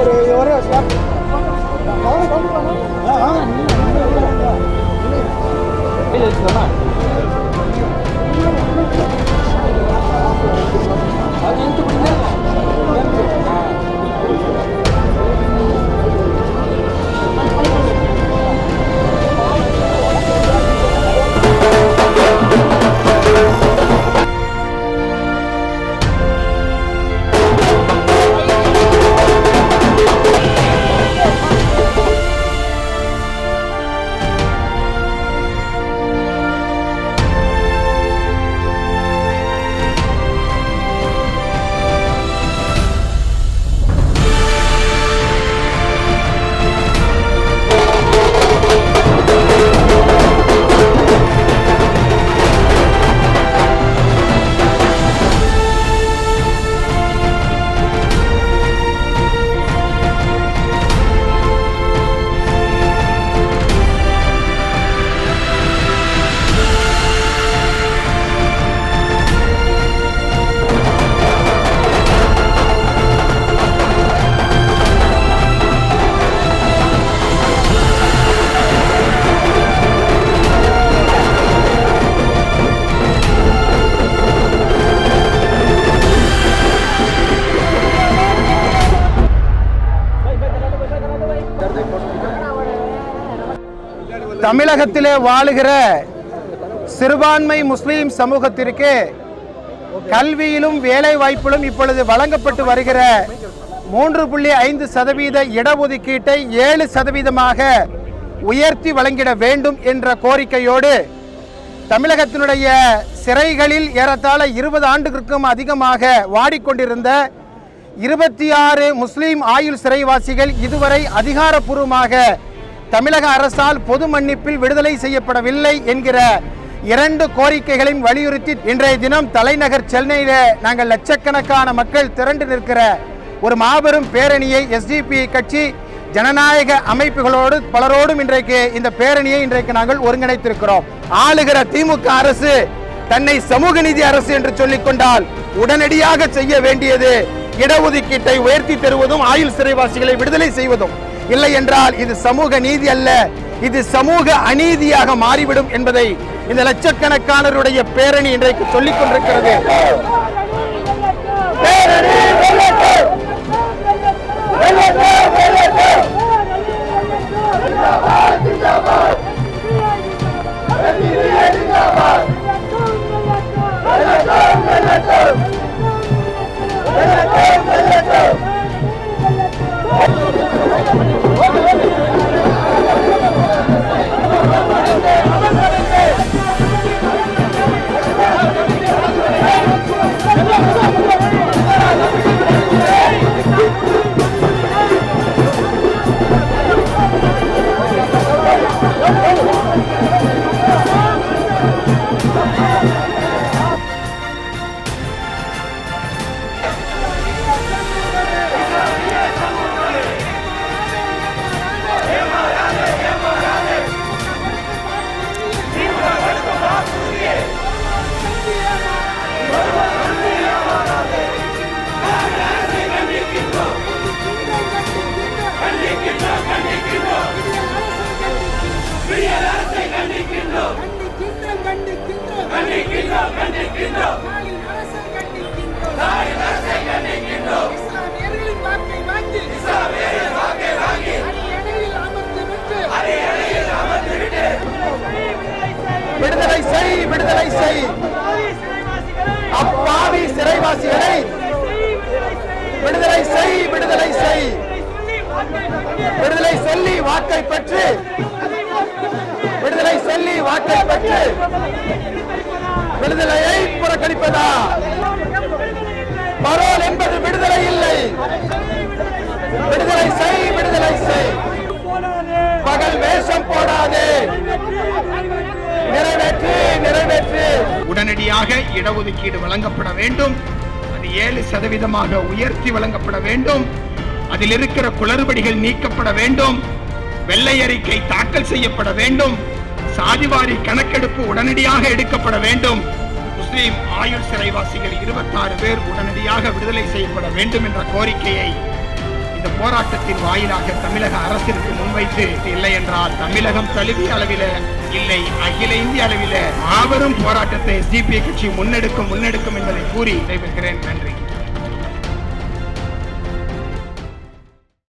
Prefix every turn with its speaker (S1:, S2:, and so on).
S1: ஒரு ஒரே வருஷம் அது தமிழகத்திலே வாழுகிற சிறுபான்மை முஸ்லீம் சமூகத்திற்கு கல்வியிலும் வேலை வாய்ப்பிலும் இப்பொழுது வழங்கப்பட்டு வருகிற மூன்று புள்ளி ஐந்து சதவீத இடஒதுக்கீட்டை ஏழு சதவீதமாக உயர்த்தி வழங்கிட வேண்டும் என்ற கோரிக்கையோடு தமிழகத்தினுடைய சிறைகளில் ஏறத்தாழ இருபது ஆண்டுகளுக்கும் அதிகமாக வாடிக்கொண்டிருந்த இருபத்தி ஆறு முஸ்லீம் ஆயுள் சிறைவாசிகள் இதுவரை அதிகாரப்பூர்வமாக தமிழக அரசால் பொது மன்னிப்பில் விடுதலை செய்யப்படவில்லை என்கிற இரண்டு கோரிக்கைகளையும் வலியுறுத்தி இன்றைய தினம் தலைநகர் சென்னையில நாங்கள் லட்சக்கணக்கான மக்கள் திரண்டு நிற்கிற ஒரு மாபெரும் பேரணியை எஸ்டிபி கட்சி ஜனநாயக அமைப்புகளோடு பலரோடும் இன்றைக்கு இந்த பேரணியை இன்றைக்கு நாங்கள் ஒருங்கிணைத்திருக்கிறோம். ஆளுகிற திமுக அரசு தன்னை சமூக நீதி அரசு என்று சொல்லிக் கொண்டால் உடனடியாக செய்ய வேண்டியது இடஒதுக்கீட்டை உயர்த்தி தருவதும் ஆயுள் சிறைவாசிகளை விடுதலை செய்வதும். இல்லை என்றால் இது சமூக நீதி அல்ல. இது சமூக அநீதியாக மாறிவிடும் என்பதை இந்த லட்சக்கணக்கானருடைய பேரணி இன்றைக்கு சொல்லிக் கொண்டிருக்கிறது. பேரணி வாக்கை பெற்று விடுதலை சொல்லி வாக்கை பெற்று விடுதலையை புறக்கணிப்பதா? பரோல் என்பது விடுதலை இல்லை. விடுதலை செய் விடுதலை செய். பகல் வேஷம் போடாதே. நிறைவேற்று நிறைவேற்று.
S2: உடனடியாக இடஒதுக்கீடு வழங்கப்பட வேண்டும். அது ஏழு சதவீதமாக உயர்த்தி வழங்கப்பட வேண்டும். அதில் இருக்கிற குளறுபடிகள் நீக்கப்பட வேண்டும். வெள்ளை அறிக்கை தாக்கல் செய்யப்பட வேண்டும். சாதிவாரி கணக்கெடுப்பு உடனடியாக எடுக்கப்பட வேண்டும். முஸ்லிம் ஆயுள் சிறைவாசிகள் 26 பேர் உடனடியாக விடுதலை செய்யப்பட வேண்டும் என்ற கோரிக்கையை இந்த போராட்டத்தின் வாயிலாக தமிழக அரசிற்கு முன்வைத்து இல்லை என்றால் தமிழகம் தழுவிய அளவில இல்லை அகில இந்திய அளவில மாபெரும் போராட்டத்தை எஸ்டிபி கட்சி முன்னெடுக்கும் முன்னெடுக்கும் என்பதை கூறி விடைபெறுகிறேன். நன்றி.